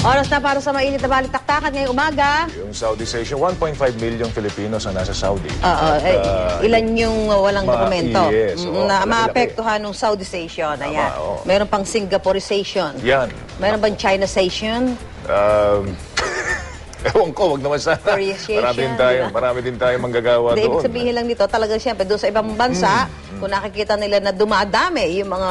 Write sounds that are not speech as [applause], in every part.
Oras na para sa mainit na balitaktakan ngayong umaga. Yung Southeast Asia, 1.5 million Filipinos ang nasa Saudi. Oo, At, eh, ah, ilan yung uh, walang Ma- dokumento yes, oo, na maapektuhan ng Southeastization. Ayan. oo. Meron pang Singaporeization. yan. Meron bang Chinazation? Um, ewan ko, wag naman sana. Koreaization, Marami din tayo, diba? marami din tayo manggagawa Hindi, doon. ibig sabihin lang nito, talaga siyempre, doon sa ibang bansa, Mm, kung nakikita nila na dumadami yung mga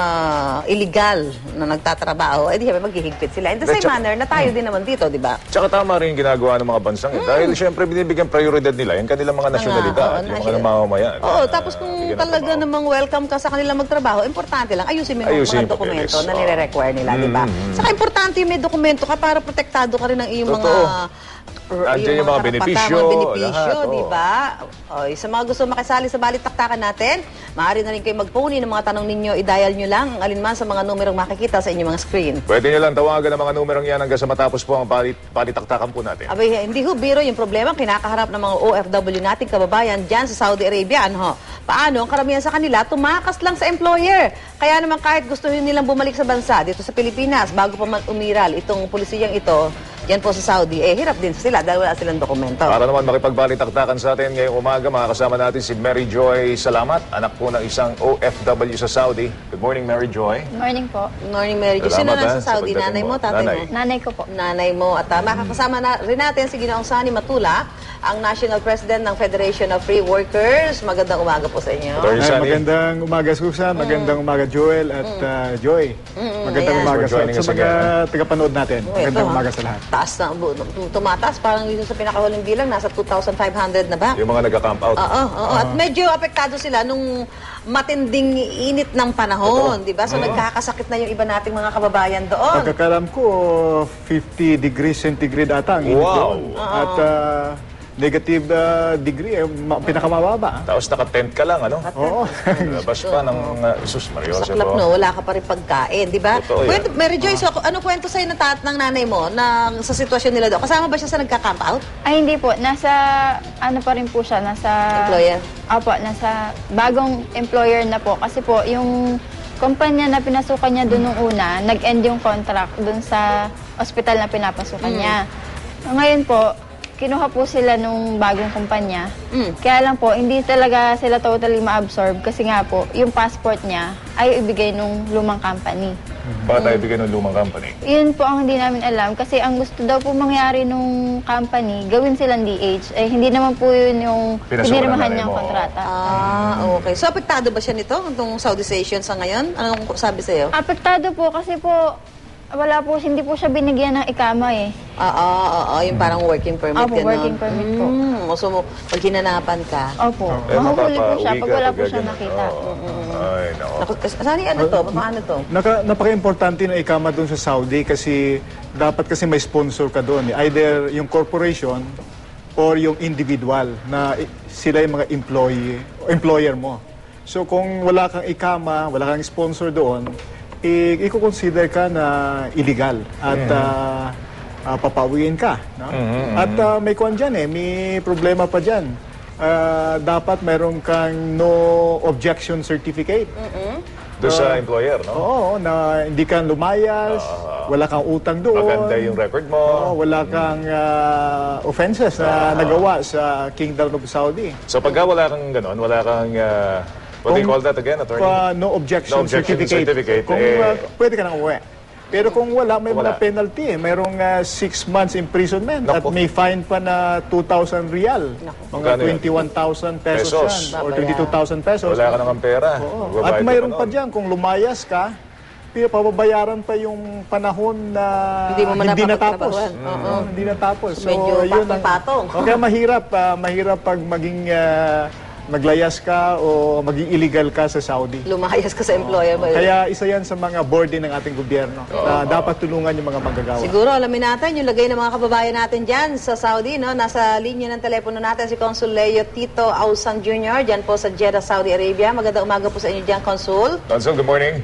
illegal na nagtatrabaho, eh di siyempre maghihigpit sila. In the same Tsaka- manner na tayo din naman dito, di ba? Tsaka tama rin yung ginagawa ng mga bansang eh. Dahil siyempre binibigyan prioridad nila yung kanilang mga nasyonalidad, oo, yung mga national- namamayan. Oo, na tapos kung bigyan ng talaga trabaho. namang welcome ka sa kanila magtrabaho, importante lang, ayusin mo yung Ayusin mga yung dokumento papeles. na Oo. nire-require nila, di ba? Mm, mm. Saka importante yung may dokumento ka para protektado ka rin ng iyong mga... Totoo. Nandiyan yung mga benepisyo, mga benepisyo, lahat, di ba? Oy, sa mga gusto makisali sa balitaktakan natin, maaari na rin kayo mag-phone in ng mga tanong ninyo, i-dial nyo lang ang alinman sa mga numerong makikita sa inyong mga screen. Pwede nyo lang tawagan ang mga numerong yan hanggang sa matapos po ang palit, palitaktakan po natin. Abay, hindi ho biro yung problema kinakaharap ng mga OFW nating kababayan dyan sa Saudi Arabia. Ano? Paano ang karamihan sa kanila tumakas lang sa employer? Kaya naman kahit gusto nilang bumalik sa bansa dito sa Pilipinas bago pa man umiral itong pulisiyang ito, yan po sa Saudi, eh hirap din sila dahil wala silang dokumento. Para naman makipagbalitaktakan sa atin ngayong umaga, makakasama natin si Mary Joy Salamat, anak po ng isang OFW sa Saudi. Good morning, Mary Joy. Morning po. Good morning, Mary Jo. Sino Salamat, nasa ha, sa Saudi? pagdating Nanay mo. mo, tatay Nanay. mo? Nanay ko po. nanay mo. At uh, makakasama na rin natin si Ginoong Sani Matula, ang National President ng Federation of Free Workers. Magandang umaga po sa inyo. Ay, magandang umaga Susan, magandang umaga Joel at ah, Joy. Magandang ayan. umaga sa, joining sa us mga tagapanood natin. Oh, Magandang ito, umaga ha? sa lahat. Taas na, bu- tum- tumataas, parang yun sa pinakahuling bilang, nasa 2,500 na ba? Yung mga nagka-camp out. Oo, oo. At medyo apektado sila nung matinding init ng panahon, di ba? So nagkakasakit na yung iba nating mga kababayan doon. Pagkakalam ko, 50 degrees centigrade ata ang init Wow. doon. At ah, negative ah, degree, eh, ma- pinakamababa. Tapos naka-tent ka lang, ano? Oo. Labas pa ng uh, Isus Mario. Saklap no, wala ka pa rin pagkain, di ba? Totoo yan. Kwento, Mary Joyce, ako, ano kwento sa'yo na tat ng nanay mo na sa sitwasyon nila doon? Kasama ba siya sa nagka-camp out? Ay, hindi po. Nasa, ano pa rin po siya, nasa... Employer? Opo, nasa bagong employer na po. Kasi po, yung kumpanya na pinasukan niya doon nung una, nag-end yung contract doon sa ospital na pinapasukan niya. Ngayon po, kinuha po sila nung bagong kumpanya. Mm. Kaya lang po, hindi talaga sila totally ma-absorb kasi nga po, yung passport niya ay ibigay nung lumang company. Baka tayo bigyan ng lumang company. Yun po ang hindi namin alam kasi ang gusto daw po mangyari nung company, gawin silang DH. Eh, hindi naman po yun yung Pinasukan ng pinirmahan nanay niyang mo. kontrata. Ah, okay. So apektado ba siya nito, itong Southeastization sa ngayon? Anong sabi sa'yo? Apektado po kasi po, wala po, hindi po siya binigyan ng ikama eh. Ah, ah, ah, ah, yung parang working permit. Opo, ganun. working permit po. Mm, so, pag hinanapan ka, Opo, Eh, mahuhuli po mapapauwi siya ka pag wala po siya nakita. Oo. Ay, nako. Naku, saan ano to? Paano to? Naka, napaka-importante na ikama doon sa Saudi kasi dapat kasi may sponsor ka doon. Either yung corporation or yung individual na i- sila yung mga employee, employer mo. So kung wala kang ikama, wala kang sponsor doon, i-consider ka na illegal at ah, ah, papawiin ka. No? At ah, may kwan dyan eh, may problema pa dyan. Ah, dapat meron kang no objection certificate. Doon sa employer, no? Oo, na hindi ka lumayas, wala kang utang doon. Maganda yung record mo. Oo, wala kang ah, offenses na nagawa sa Kingdom of Saudi. So pagka wala kang ganon, wala kang, uh, what do you call that again, attorney? Pa, no objection, No objection certificate. certificate, Kung eh, ah, pwede ka nang uwi. Pero kung wala, may Kung mga wala. penalty eh. Mayroong 6 months imprisonment at Naku. may fine pa na 2,000 real. Mga Magkano yun? 21,000 pesos, Pesos. yan. Or Babayaran. 22,000 pesos. wala ka namang pera. Oo. Magbabayad At ka mayroon pa nun. dyan, kung lumayas ka, pi- pababayaran pa yung panahon na Hindi mo natapos. napapagtrabahuan. Oo, hindi natapos. So, medyo patong-patong. Okay, mahirap. ah, mahirap pag maging ah, maglayas ka o maging illegal ka sa Saudi. Lumayas ka sa employer mo. Kaya isa yan sa mga burden ng ating gobyerno na dapat tulungan yung mga manggagawa. Siguro, alamin natin yung lagay ng mga kababayan natin dyan sa Saudi, no? Nasa linya ng telepono natin si Consul Leo Tito Ausan Jr. dyan po sa Jeddah, Saudi Arabia. Magandang umaga po sa inyo dyan, Consul. Consul, good morning.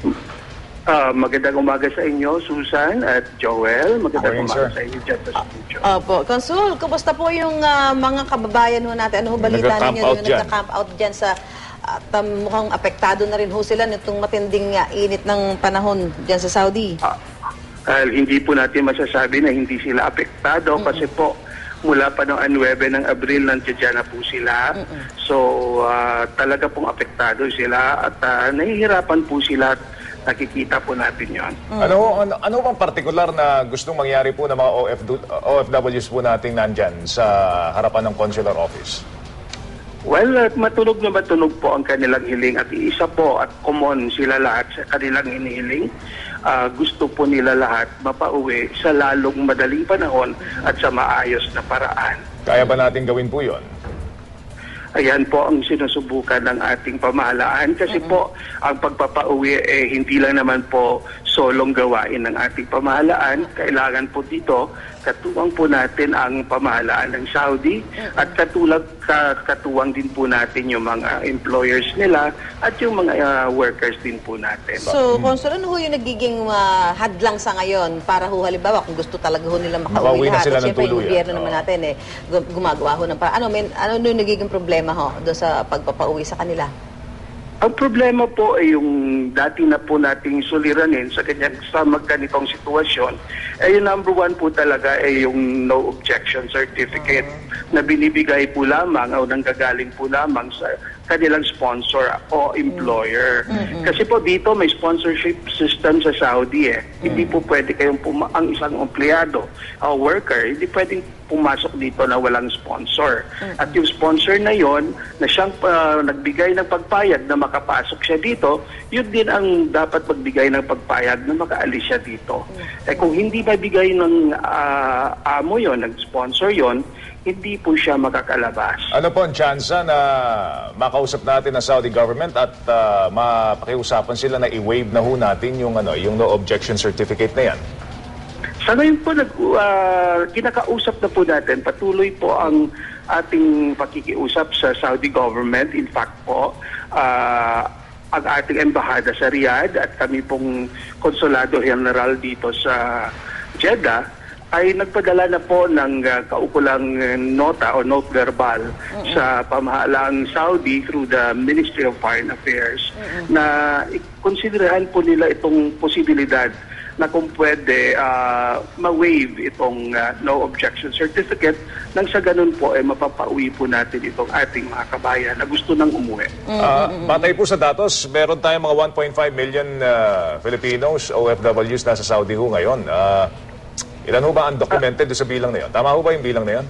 Ah, magandang umaga sa inyo, Susan at Joel. Magandang Morning, umaga sir. sa inyo dyan sa studio. Opo. Consul, kumusta po yung ah, mga kababayan ho natin? Ano ho balita Nagka-camp ninyo out yung dyan. nagka-camp out dyan sa at um, mukhang apektado na rin ho sila nitong matinding ah, init ng panahon dyan sa Saudi. Ah, hindi po natin masasabi na hindi sila apektado kasi po mula pa noong 9 ng Abril nandiyan na po sila. So ah, talaga pong apektado sila at ah, nahihirapan po sila at nakikita po natin yon. Ano, ano, ano bang partikular na gustong mangyari po ng mga OFW, OFWs po nating nandyan sa harapan ng consular office? Well, at matunog na matunog po ang kanilang hiling at isa po at common sila lahat sa kanilang hinihiling. Ah, gusto po nila lahat mapauwi sa lalong madaling panahon at sa maayos na paraan. Kaya ba natin gawin po yon? Ayan po ang sinusubukan ng ating pamahalaan kasi po ang pagpapauwi eh hindi lang naman po solong gawain ng ating pamahalaan. Kailangan po dito katuwang po natin ang pamahalaan ng Saudi at katulad ka, katuwang din po natin yung mga employers nila at yung mga ah, workers din po natin. So, Consul, ano ho yung nagiging ah, hadlang sa ngayon para ho halimbawa kung gusto talaga ho nila Makauwi makauwi na lahat. sila At ng syempre, yung tuluyan. gobyerno naman Oo. natin eh, gu- gumagawa ho ng para. Ano, men, ano yung nagiging problema ho doon sa pagpapauwi sa kanila? Ang problema po ay yung dati na po nating suliranin sa ganyan sa magganitong sitwasyon, ay yung number one po talaga ay yung no objection certificate na binibigay po lamang o nanggagaling po lamang sa kanilang sponsor o employer. Kasi po dito may sponsorship system sa Saudi eh. Hindi po pwede kayong puma- ang isang empleyado o worker, hindi pwedeng pumasok dito na walang sponsor. At yung sponsor na yon na siyang ah, nagbigay ng pagpayag na makapasok siya dito, yun din ang dapat magbigay ng pagpayag na makaalis siya dito. Eh kung hindi mabigay ng ah, amo yon, nag-sponsor yon, hindi po siya makakalabas. Ano po ang tsansa na makausap natin ang Saudi government at ah, mapakiusapan sila na i-waive na ho natin yung, ano, yung no objection certificate na yan? Sa ngayon po, nag, ah, kinakausap na po natin, patuloy po ang ating pakikiusap sa Saudi government. In fact po, ah, ang ating embahada sa Riyadh at kami pong konsulado general dito sa Jeddah ay nagpadala na po ng ah, kaukulang eh, nota o note verbal sa pamahalaang Saudi through the Ministry of Foreign Affairs na konsiderahan po nila itong posibilidad na kung pwede ah, ma-waive itong ah, no objection certificate nang sa ganun po ay mapapauwi po natin itong ating mga kabayan na gusto nang umuwi. Ah, batay po sa datos, meron tayong mga 1.5 million ah, Filipinos, OFWs na sa Saudi ho ngayon. Ah, ilan ho ba undocumented doon sa bilang na yun? Tama ho ba yung bilang na yun?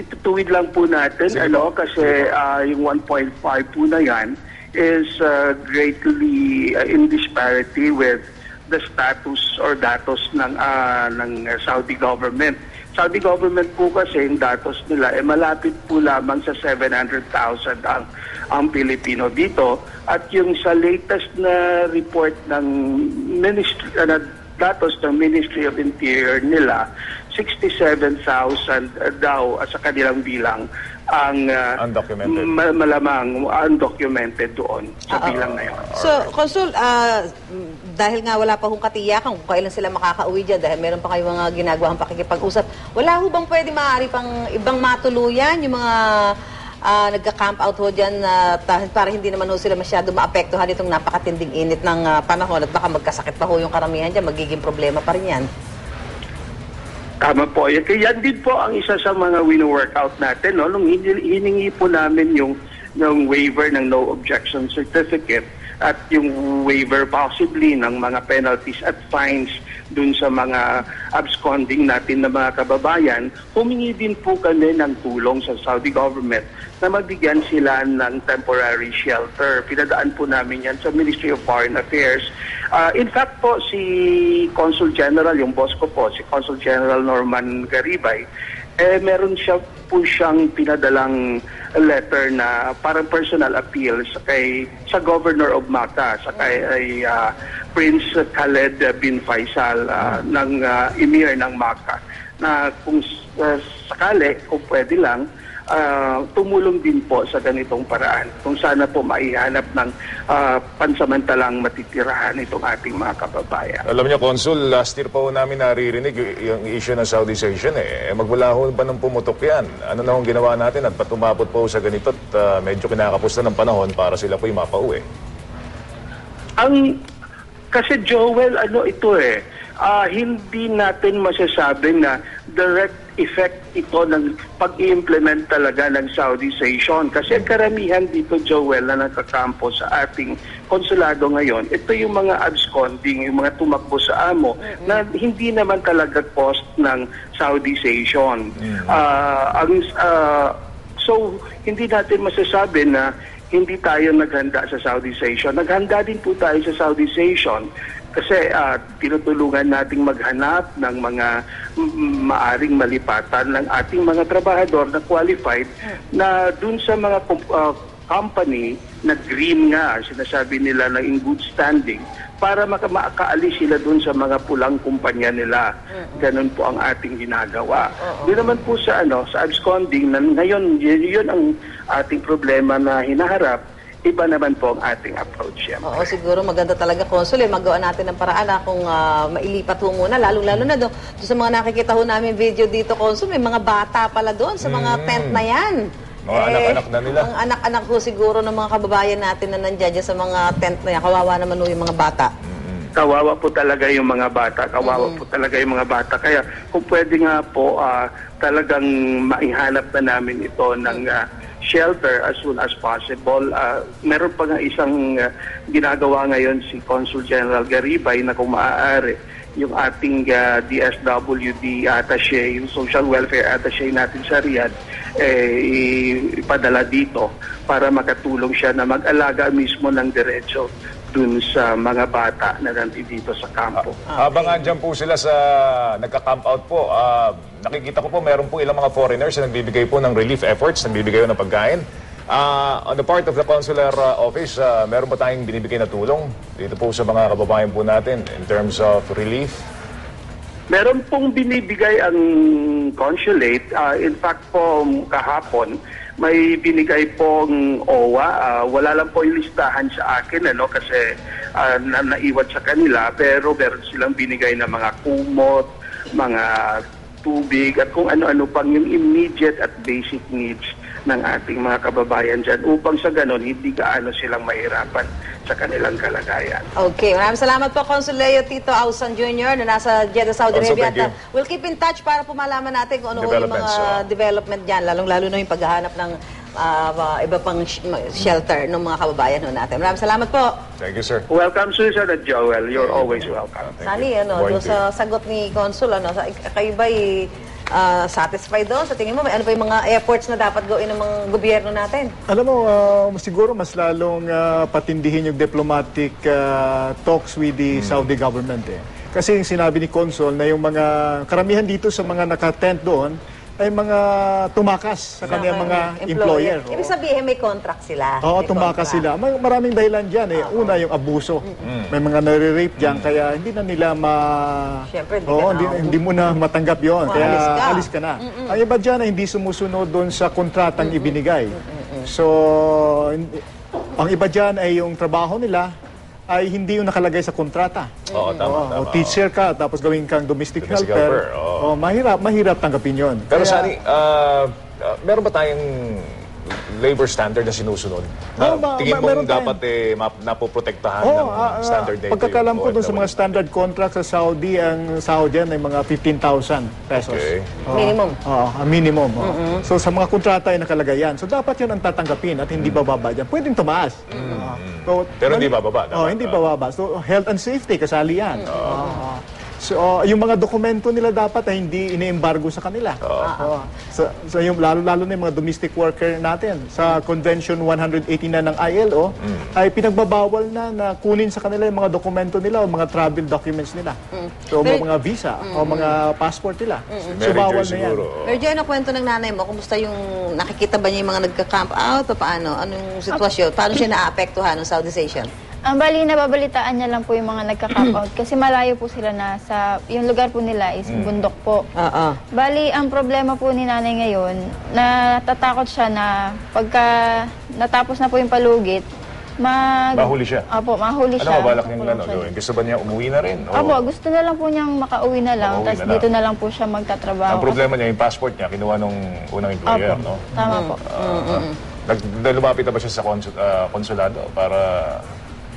Itutuwid lang po natin Sige ano po. kasi ah, yung 1.5 po na yan is ah, greatly ah, in disparity with the status or datos ng ah, ng Saudi government. Saudi government po kasi yung datos nila eh malapit po lamang sa 700,000 ang ang Pilipino dito at yung sa latest na report ng ministry ah, na datos ng Ministry of Interior nila 67,000 daw sa kanilang bilang ang ah, Undocumented. ma- malamang undocumented doon sa Ah, bilang na yun. So, Consul, mm, dahil nga wala pa hong katiyakan kung kailan sila makakauwi dyan, dahil meron pa kayong mga ginagawang pakikipag-usap, wala ho bang pwede maaari pang ibang matuluyan, yung mga ah, nagka-camp out ho dyan ta- para hindi naman ho sila masyado maapektuhan itong napakatinding init ng ah, panahon at baka magkasakit pa ho yung karamihan dyan, magiging problema pa rin yan. Tama po. Yan, yan din po ang isa sa mga wino-workout natin. No? Nung hin- hiningi po namin yung, yung waiver ng no objection certificate at yung waiver possibly ng mga penalties at fines dun sa mga absconding natin na mga kababayan, humingi din po kami ng tulong sa Saudi government na mabigyan sila ng temporary shelter. Pinadaan po namin yan sa Ministry of Foreign Affairs. Ah, in fact po, si Consul General, yung boss ko po, si Consul General Norman Garibay, eh meron siya po siyang pinadalang letter na parang personal appeal sa kay sa Governor of Makkah sa kay ay, ah, Prince Khaled bin Faisal ah, ng ah, Emir ng Makkah na kung ah, sakali kung pwede lang ah, tumulong din po sa ganitong paraan kung sana po maihanap ng ah, pansamantalang matitirahan itong ating mga kababayan. Alam niyo, Consul, last year pa ho namin naririnig yung issue ng Saudization eh. Eh, Magmula ho ba nung pumutok yan? Ano na hong ginawa natin at patumapot po sa ganito at ah, medyo kinakapusta ng panahon para sila po'y mapauwi? Ang kasi Joel ano ito eh ah, hindi natin masasabi na direct effect ito ng pag-implement talaga ng Saudization. Kasi ang karamihan dito, Joel, na nakakampo sa ating konsulado ngayon, ito yung mga absconding, yung mga tumakbo sa amo, na hindi naman talaga cost ng Saudization. Ah, ang, ah, so, hindi natin masasabi na hindi tayo naghanda sa Saudization. Naghanda din po tayo sa Saudization kasi ah, tinutulungan nating maghanap ng mga maaring malipatan ng ating mga trabahador na qualified na dun sa mga ah, company na green nga, sinasabi nila na in good standing, para maka- makaalis sila dun sa mga pulang kumpanya nila. Ganun po ang ating ginagawa. Doon naman po sa ano, sa absconding, na ngayon yun, yun ang ating problema na hinaharap, iba naman po ang ating approach. Yan. Oo, siguro maganda talaga, Consul, eh, magawa natin ng paraan na kung ah, mailipat ho muna, lalong-lalo na doon. Doon sa mga nakikita ho namin video dito, Consul, may mga bata pala doon sa mga tent na yan. Mm. Mga anak-anak na nila. Ang anak-anak ho siguro ng mga kababayan natin na nandiyan dyan sa mga tent na yan. Kawawa naman ho yung mga bata. Kawawa po talaga yung mga bata. Kawawa po talaga yung mga bata. Kaya kung pwede nga po ah, talagang maihanap na namin ito ng ah, shelter as soon as possible. Ah, meron pa nga isang ah, ginagawa ngayon si Consul General Garibay na kung maaari yung ating ah, DSWD attaché, yung social welfare attaché natin sa Riyadh, eh, ipadala dito para makatulong siya na mag-alaga mismo ng diretso dun sa mga bata na nandito sa kampo. Habang andyan po sila sa nagka-camp out po, ah, nakikita ko po meron po ilang mga foreigners na nagbibigay po ng relief efforts, nagbibigay po ng pagkain. Ah, on the part of the consular ah, office, ah, meron ba tayong binibigay na tulong dito po sa mga kababayan po natin in terms of relief? Meron pong binibigay ang consulate. Ah, in fact po, kahapon, may binigay pong OWA. Ah, wala lang po yung listahan sa akin ano, kasi ah, na naiwan sa kanila. Pero meron silang binigay na mga kumot, mga tubig, at kung ano-ano pang yung immediate at basic needs ng ating mga kababayan dyan upang sa ganon hindi gaano silang mahirapan sa kanilang kalagayan. Okay, maraming salamat po, Consul Leo Tito Ausan Jr. na nasa Jeddah, Saudi Consul, Arabia. thank you. At, uh, we'll keep in touch para po malaman natin kung ano yung mga oh. development dyan, lalong-lalo na yung paghahanap ng ah, ah, iba pang sh- shelter ng mga kababayan ho natin. Maraming salamat po. Thank you, sir. Welcome, Susan at Joel. You're always welcome. Thank Sani, you. ano, doon sa sagot ni Consul, ano, sa, kayo ba satisfied doon? Sa tingin mo, may ano pa yung mga efforts na dapat gawin ng mga gobyerno natin? Alam mo, ah, siguro mas lalong ah, patindihin yung diplomatic ah, talks with the Saudi government eh. Kasi yung sinabi ni Consul na yung mga karamihan dito sa mga nakatent doon ay mga tumakas sa kanyang mga employer. Ibig sabihin, may contract sila. Oo, May tumakas contract. sila. May maraming dahilan dyan eh. Una, yung abuso. May mga nare-rape dyan, kaya hindi na nila ma... Siyempre, hindi Oo, ka hindi, na- hindi mo na matanggap yon Kaya alis ka. alis ka na. Ang iba dyan ay hindi sumusunod doon sa kontratang ibinigay. So, hindi- ang iba dyan ay yung trabaho nila ay hindi yung nakalagay sa kontrata. Oo, tama, Oo, tama. o teacher ka, tapos gawin kang domestic, Domestic helper. helper, oo. Oh, mahirap, mahirap tanggapin yon. Pero Sani, ah, ah, meron ba tayong labor standard na sinusunod? Na Oo, ma- tingin ma- mo meron dapat eh, map- napoprotektahan Oh, ng ah, ah, standard na ito pagkakalam ko doon sa mga standard contract sa Saudi, ang yan ay mga 15,000 pesos. Okay. Oo. Minimum. Oo, ang minimum. oo. So sa mga kontrata ay nakalagay yan. So dapat yun ang tatanggapin at hindi bababa dyan. Pwedeng tumaas. Oo. So, Pero hindi bababa, dapat, hindi ah. bababa. So health and safety, kasali yan. Oo. So, oh, yung mga dokumento nila dapat ay hindi ine-embargo sa kanila. Oo. So, so yung lalo-lalo na yung mga domestic worker natin sa Convention 189 ng ILO ay pinagbabawal na na kunin sa kanila yung mga dokumento nila o mga travel documents nila. So Pero- mga visa o mga passport nila. So Manager bawal na yan. siguro. Pero Joy, ano kwento ng nanay mo? Kumusta yung nakikita ba niya yung mga nagka-camp out o paano? Anong sitwasyon? Paano siya naapektuhan ng Southeast Asian? Ang bali, nababalitaan niya lang po yung mga nagka-camp out [clears throat] kasi malayo po sila na sa, yung lugar po nila is bundok po. Oo. Bali, ang problema po ni nanay ngayon, natatakot siya na pagka natapos na po yung palugit, mag... Mahuli siya? Opo, mahuli Ano siya. ba balak niyang Makulong ano, siya. gawin? Gusto ba niya umuwi na rin? O- Opo, gusto na lang po niyang makauwi na lang, Makauwi tapos na lang. dito na lang po siya magtatrabaho. Ang problema niya, yung passport niya, kinuha nung unang employer, Opo, no? tama po. Ah, nag, lumapit na ba siya sa konsul, ah, konsulado para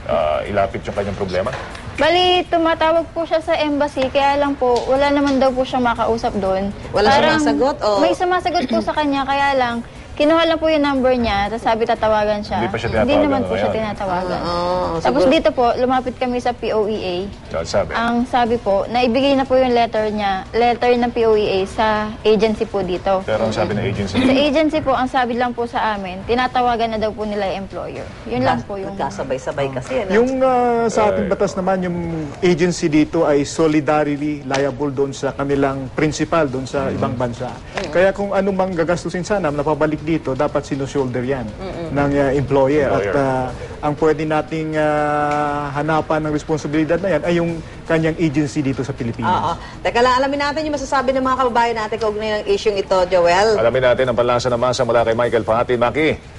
ah, ilapit yung kanyang problema? Bali, tumatawag po siya sa embassy, kaya lang po, wala naman daw po siyang makausap doon. Wala sumasagot, o? May sumasagot po sa kanya, kaya lang, kinuha lang po yung number niya, tapos sabi tatawagan siya. Hindi pa siya Hindi tinatawagan, naman po o, siya yan. tinatawagan. Oo, tapos siguro- dito po, lumapit kami sa POEA. So, sabi. Ang sabi po, naibigay na po yung letter niya, letter ng POEA sa agency po dito. Pero ang sabi ng agency, Sa agency po, ang sabi lang po sa amin, tinatawagan na daw po nila yung employer. Yun lang po yung... Nagkasabay-sabay kasi. Ano? Yung ah, sa ating batas naman, yung agency dito ay solidarily liable doon sa kanilang principal doon sa ibang bansa. Kaya kung ano mang gagastusin sana, napabalik dito, dapat sinushoulder yan ng ah, employer. At ah, ang pwede nating ah, hanapan ng responsibilidad na yan ay yung kanyang agency dito sa Pilipinas. Oo. Teka lang, alamin natin yung masasabi ng mga kababayan natin kaugnay ng isyong ito, Joel. alamin natin ang panlasa ng masa mula kay Michael Pahati. Maki.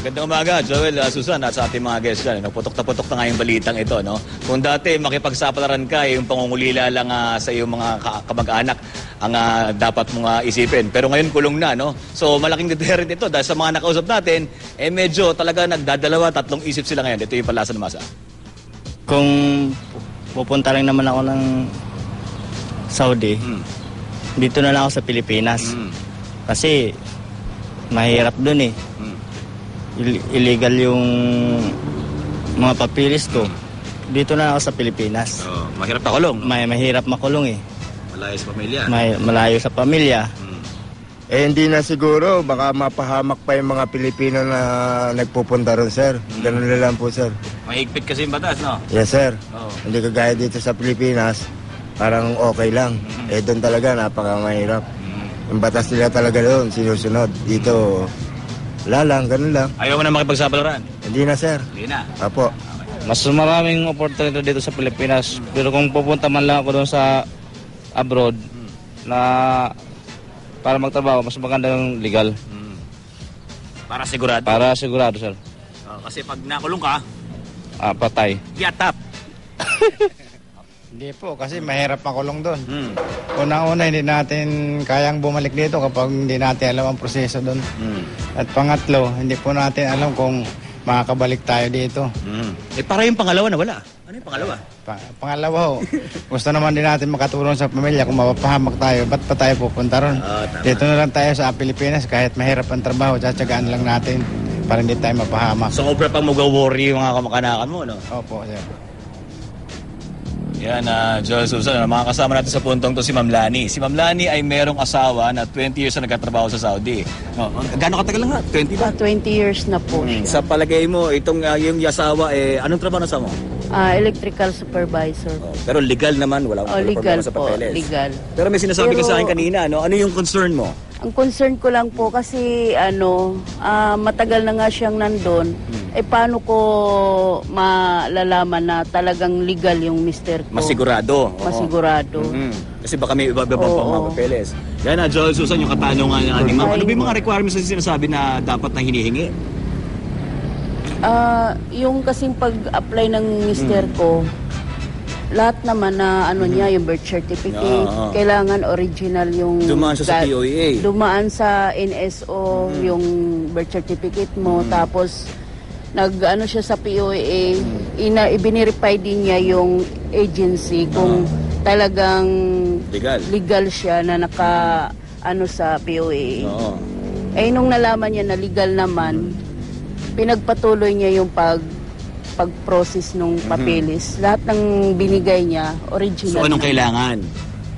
Magandang umaga, Joel, uh, Susan, at sa ating mga guests dyan. No? Putok na putok na nga yung balitang ito. No? Kung dati makipagsapalaran ka, eh, yung pangungulila lang ah, sa iyong mga ka- kamag-anak ang ah, dapat mong ah, isipin. Pero ngayon kulong na. No? So malaking deterrent ito dahil sa mga nakausap natin, eh medyo talaga nagdadalawa, tatlong isip sila ngayon. Ito yung palasa ng masa. Kung pupunta lang naman ako ng Saudi, Hmm. dito na lang ako sa Pilipinas. Hmm. Kasi mahirap dun eh. Hmm. Ill- illegal yung mga papilis ko. Dito na ako sa Pilipinas. So, mahirap na kulong. May mahirap makulong eh. Malaya sa pamilya. May, malayo sa pamilya. Eh hindi na siguro, baka mapahamak pa yung mga Pilipino na nagpupunta ron, sir. Ganun na lang po, sir. Mahigpit kasi yung batas, no? Yes, sir. Oo. Hindi kagaya dito sa Pilipinas, parang okay lang. Eh doon talaga, napakamahirap. Yung batas nila talaga doon, sinusunod. Dito, wala lang, ganun lang. Ayaw mo na makipagsapalaran. Hindi na, sir. Hindi na. Apo. Mas maraming opportunity dito sa Pilipinas. Pero kung pupunta man lang ako doon sa abroad na para magtrabaho, mas maganda yung legal. Para sigurado. Para sigurado, sir. Oh, kasi pag nakulong ka, Ah, patay. yatap. [laughs] Hindi po, kasi mahirap makulong doon. Hmm. Unang-una, hindi natin kayang bumalik dito kapag hindi natin alam ang proseso doon. Hmm. At pangatlo, hindi po natin alam kung makakabalik tayo dito. Hmm. Eh, para yung pangalawa na wala. Ano yung pangalawa? Pa- pangalawa ho, gusto naman din natin makatulong sa pamilya kung mapapahamak tayo, ba't pa tayo pupunta ron? Tama. dito na lang tayo sa Pilipinas, kahit mahirap ang trabaho, tsatsagaan lang natin para hindi tayo mapahamak. So, obra pang mag-worry yung mga kamag-anakan mo, no? Opo, sir. Yan, uh, Joel Susan, mga kasama natin sa puntong to si Ma'am Lani. Si Ma'am Lani ay merong asawa na 20 years na nagkatrabaho sa Saudi. Oh, Gano'ng katagal lang ha? 20 ba? 20 years na po siya. Sa palagay mo, itong uh, yung asawa, eh, anong trabaho na sa mo? Ah, electrical supervisor. Oh, pero legal naman, wala Oh, walang legal problema sa po, papeles. legal. Pero may sinasabi ka Pero- sa akin kanina, no? ano yung concern mo? Ang concern ko lang po kasi ano, ah, matagal na nga siyang nandun. Hmm. Eh paano ko malalaman na talagang legal yung mister ko? Masigurado. Oo. Masigurado. Mhm. Kasi baka may iba-iba pang Oo. mga papeles. Yan na, Joel Susan, yung katanungan nga ni Ma'am. Ano ba yung mga requirements na sinasabi na dapat na hinihingi? Ah, yung kasing pag-apply ng mister Hmm. ko, lahat naman na ano niya, yung birth certificate, Oo. kailangan original yung... Dumaan siya sa ga- POEA. Dumaan sa NSO, Mm-hmm. yung birth certificate mo, tapos nag ano siya sa POEA, ina, ibinirify din niya yung agency kung talagang Legal. legal siya na naka ano sa POEA. Oo. Eh nung nalaman niya na legal naman, pinagpatuloy niya yung pag pag-process ng papeles. Lahat ng binigay niya, original. So anong na. kailangan?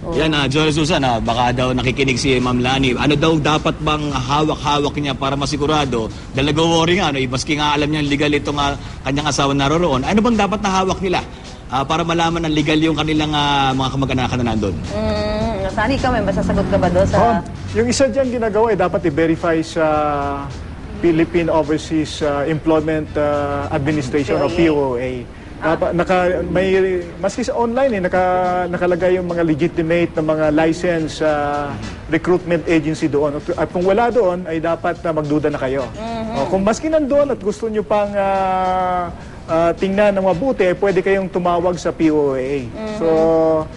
Oo. Yan, uh, Joel Susan, ah, baka daw nakikinig si Ma'am Lani. Ano daw dapat bang hawak-hawak niya para masigurado? Dahil nag-worry nga, no, eh, maski nga alam niya legal itong ah, kanyang asawa naroroon. Ano bang dapat na hawak nila ah, para malaman na legal yung kanilang ah, mga kamag-anakan na nandun? Mm, Sani ka, may masasagot ka ba doon sa... Oh, yung isa dyan ginagawa ay dapat i-verify sa Philippine Overseas uh, Employment uh, Administration o POA. Dapat, naka, may, maski sa online, eh, naka, nakalagay yung mga legitimate na mga license uh, recruitment agency doon. At kung wala doon, ay dapat na magduda na kayo. O, kung maski nandun at gusto nyo pang ah, ah, tingnan ng mabuti, pwede kayong tumawag sa POA. So,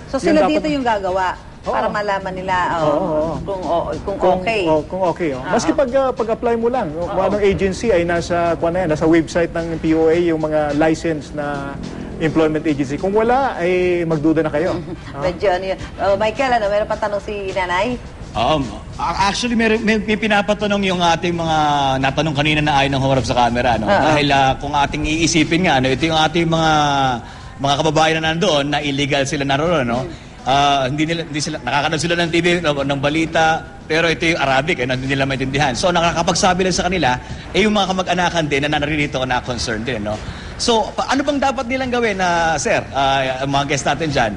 So yun sila dapat- dito yung gagawa. Para malaman nila oh, Oo, oo. kung, oh, kung, Kung, okay. oh, kung okay. Oh. Maski pag, ah, pag-apply mo lang, kung anong agency ay nasa, kung ano yan, nasa website ng POA yung mga license na employment agency. Kung wala, ay magduda na kayo. [laughs] Medyo ano yun. Oh, Michael, ano, meron pa tanong si nanay? Oo. A- Actually, may, may, may pinapatanong yung ating mga natanong kanina na ayaw ng humarap sa camera. No? Oo. Dahil ah, kung ating iisipin nga, no, ito yung ating mga mga kababayan na nandoon na illegal sila naroon. No? Ah, hindi nila hindi sila nakakanood sila ng TV no, ng balita pero ito yung Arabic eh, hindi nila maintindihan. So nakakapagsabi lang sa kanila eh yung mga kamag-anakan din na naririto na concerned din no. So pa- ano bang dapat nilang gawin na sir, ah, ang mga guest natin diyan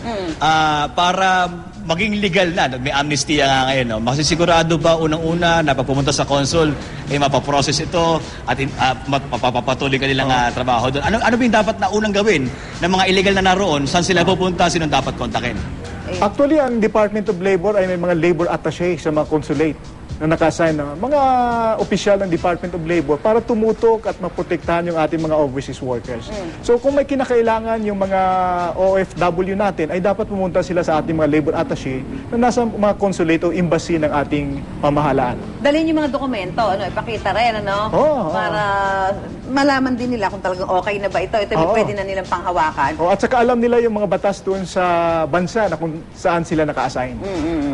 para maging legal na, may amnesty nga ngayon, no? Masisigurado ba unang-una na pag pumunta sa consul, eh mapaprocess ito at in, ah, map- mapapatuloy kanilang ah, trabaho doon. Ano, ano ba yung dapat na unang gawin ng mga illegal na naroon? Saan sila pupunta? Sinong dapat kontakin? Actually, ang Department of Labor ay may mga labor attaché sa mga consulate na naka-assign na mga opisyal ng Department of Labor para tumutok at maprotektahan yung ating mga overseas workers. So kung may kinakailangan yung mga OFW natin, ay dapat pumunta sila sa ating mga labor attaché na nasa mga consulate o embassy ng ating pamahalaan. Dalhin yung mga dokumento, ano, ipakita rin, ano? Oo, oo. para malaman din nila kung talagang okay na ba ito. Ito Oo. pwede na nilang panghawakan. O, at saka alam nila yung mga batas doon sa bansa na kung saan sila naka-assign.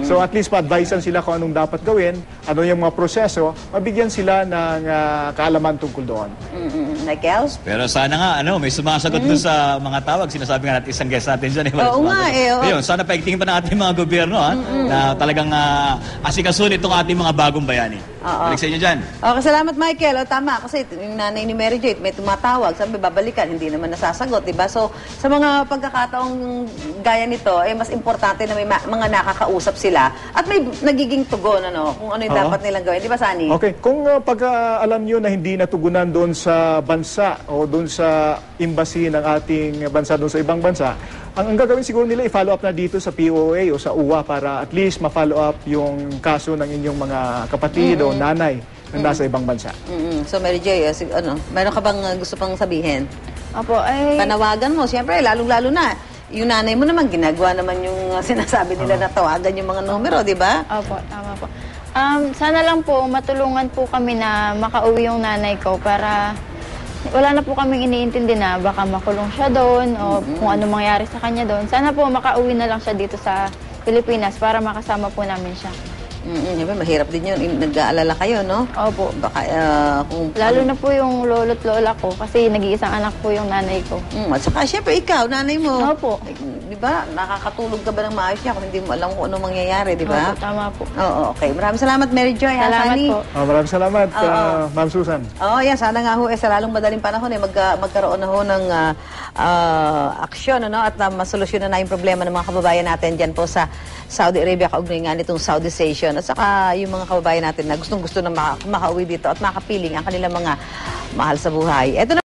So at least pa-advisean sila kung anong dapat gawin, ano yung mga proseso, mabigyan sila ng ah, kaalaman tungkol doon. Mm-mm. Michael? Pero sana nga, ano, may sumasagot doon sa mga tawag. Sinasabi nga natin isang guest natin dyan. Eh, Mm. Oo nga, sumasagot. eh, oo. Ayun, sana paigtingin pa ng ating mga gobyerno, ha, na talagang uh, asikasun itong ating mga bagong bayani. Oo. Balik sa inyo dyan. Okay, salamat Michael. O, tama, kasi yung nanay ni Mary Jade may tumatawag, sabi babalikan, hindi naman nasasagot, di ba? So, sa mga pagkakataong gaya nito, eh, mas importante na may ma- mga nakakausap sila at may nagiging tugon, ano, kung ano yung dapat nilang gawin. Di ba, Sani? Okay, kung uh, pagka alam nyo na hindi natugunan doon sa bansa o doon sa embassy ng ating bansa doon sa ibang bansa, ang, ang gagawin siguro nila i-follow up na dito sa POA o sa UWA para at least ma-follow up yung kaso ng inyong mga kapatid o nanay na nasa ibang bansa. Mm-mm. So, Mary Jade, eh, sig- ano, meron ka bang uh, gusto pang sabihin? Opo, ay... Panawagan mo, siyempre, lalong-lalo na. Yung nanay mo naman, ginagawa naman yung uh, [laughs] sinasabi nila na tawagan yung mga numero, di ba? Opo, tama po. Um, sana lang po, matulungan po kami na makauwi yung nanay ko para wala na po kaming iniintindi na baka makulong siya doon o kung ano mangyari sa kanya doon. Sana po makauwi na lang siya dito sa Pilipinas para makasama po namin siya. Mm-mm. Siyempre, mahirap din yun. Nag-aalala kayo, no? Opo. Baka, uh, kung... Lalo na po yung lolo't lola ko kasi nag-iisang anak po yung nanay ko. Mm, at saka, syempre, ikaw, nanay mo. Opo. Eh, Di ba? Nakakatulog ka ba ng maayos niya kung hindi mo alam kung ano mangyayari, di ba? Opo, tama po. Oo, okay. Maraming salamat, Mary Joy. ha, Salamat Sunny? po. Ah, maraming salamat, Oo. ah, Ma'am Susan. Oo, yan. Sana nga ho, eh, sa lalong madaling panahon, eh, magka- magkaroon na ho ng ah, ah, aksyon, ano, at uh, masolusyonan na yung problema ng mga kababayan natin dyan po sa Saudi Arabia, kaugnay nga nitong Saudization. At saka yung mga kababayan natin na gustong-gusto na maka- makauwi dito at makapiling ang kanilang mga mahal sa buhay. Ito na